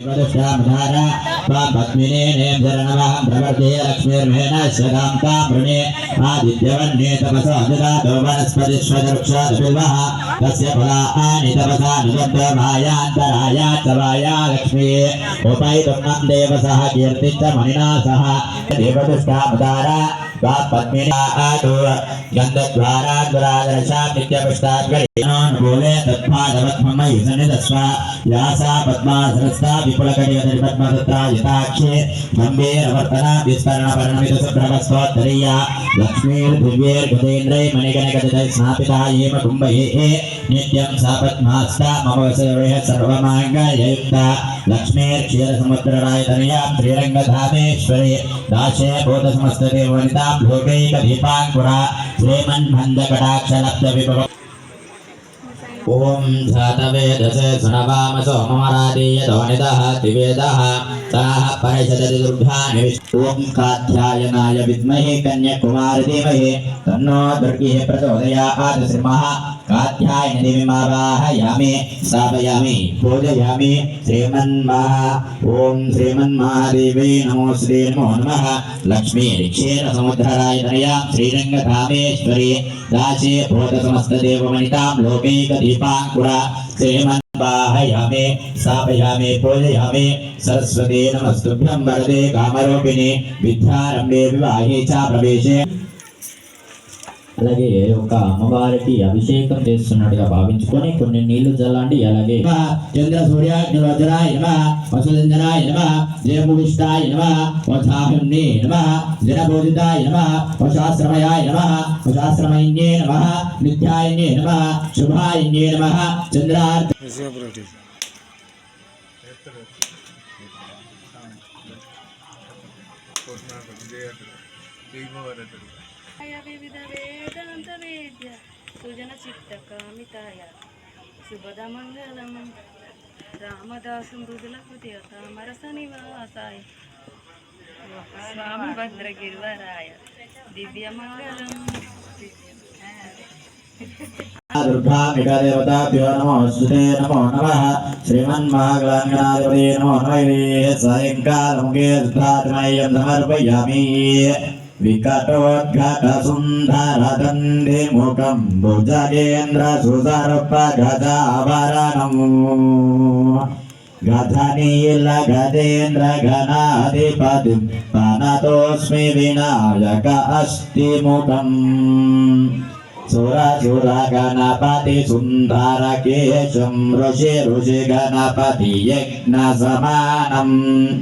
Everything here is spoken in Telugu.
श्यामधारा त्वां पद्मिने नेम्भरणवां प्रवर्ते लक्ष्मीर्मेणश्यतां तां वृणे आदित्यवन्ये तपसा ददातो वनस्पतिष्वदृक्षादपिल्वः तस्य फलानि तपसा निजन्तो मायान्तराया च माया लक्ष्मी। उपैतुं देवसः कीर्तिं च मणिना सह देवदुष्टामदारा त्वां पद्मिने आदो गन्धद्वारा दुरादर्शा नित्यपुष्टाद्गरीनानुकूले तत्पादवत्मयि सन्निधस्व या सा पद्मासनस्था विपुलकटिवदरि पद्मदत्ता यथाक्षे गम्भीरवर्तना विस्तरणपर्णमितसुब्रह्मस्वोत्तरीया लक्ष्मीर्दिव्यैर्गजेन्द्रै मणिगणगदितैः स्नापिता येम कुम्भैः नित्यं सा पद्मास्ता मम वसवेह सर्वमाङ्गलयुक्ता लक्ष्मीर्क्षीरसमुद्ररायतनया श्रीरङ्गधामेश्वरी दाशे बोधसमस्तदेवनितां लोकैकदीपाङ्कुरा श्रीमन्मन्दकटाक्षलब्धविभव ॐ जातवेदसे सुनवामसो ममरादीयतो निदः दिवेदः ताः परिषदति दुर्भानि ॐ काध्यायनाय विद्महे कन्याकुमारि धीमहि तन्नो दुर्गिः प्रचोदयात् श्रीमः काध्यायन देवीमावाहयामि स्थापयामि पूजयामि श्रीमन्महा। ॐ श्रीमन्महादेवी नमो श्री नमो नमः। लक्ष्मी ऋक्षेरसमुद्ररायतनया श्रीरङ्गधामेश्वरी दासे भूतसमस्तदेवमणितां स्थापयामि पूजयामि। सरस्वती नमस्तुभ्यं वरदे कामरूपिणे विद्यारम्भे विवाहे च प्रवेशे। అలాగే ఒక అమ్మవారికి అభిషేకం చేస్తున్నట్టుగా భావించుకొని కొన్ని నీళ్ళు చల్లండి అలాగే నమః చంద్ర సూర్యాగ్నివజ్రాయ నమః వసులంజనాయ నమః జయభూషితాయ నమః వధాహిమ్నే నమః జనబోధితాయ నమః వశాశ్రమయాయ నమః వశాశ్రమయిన్యే నమః నిత్యాయన్యే నమః శుభాయన్యే నమః చంద్రార్క ఆయ వివిధ వేదాంత వేద్య సుజన చిత్త కామితాయ శుభద మంగళం రామదాసు మృదుల హృదయ తామరస నివాసాయ స్వామి భద్రగిరివరాయ దివ్య మంగళం దుర్గా మిగదేవతాభ్యో నమో శ్రుతే నమో నమః శ్రీమన్మహాగణాధిపతి నమో నమః సాయంకాలముగే రుద్రాత్మయం సమర్పయామి వికటోద్ఘటసుందరదండి ముఖం భుజగేంద్ర సుదర్ప గజాభరణం గధనీల గజేంద్ర గణాధిపతి పనతోస్మి వినాయక అస్తి ముఖం సురసుర గణపతి సుందర కేశం ఋషి ఋషి గణపతి యజ్ఞ సమానం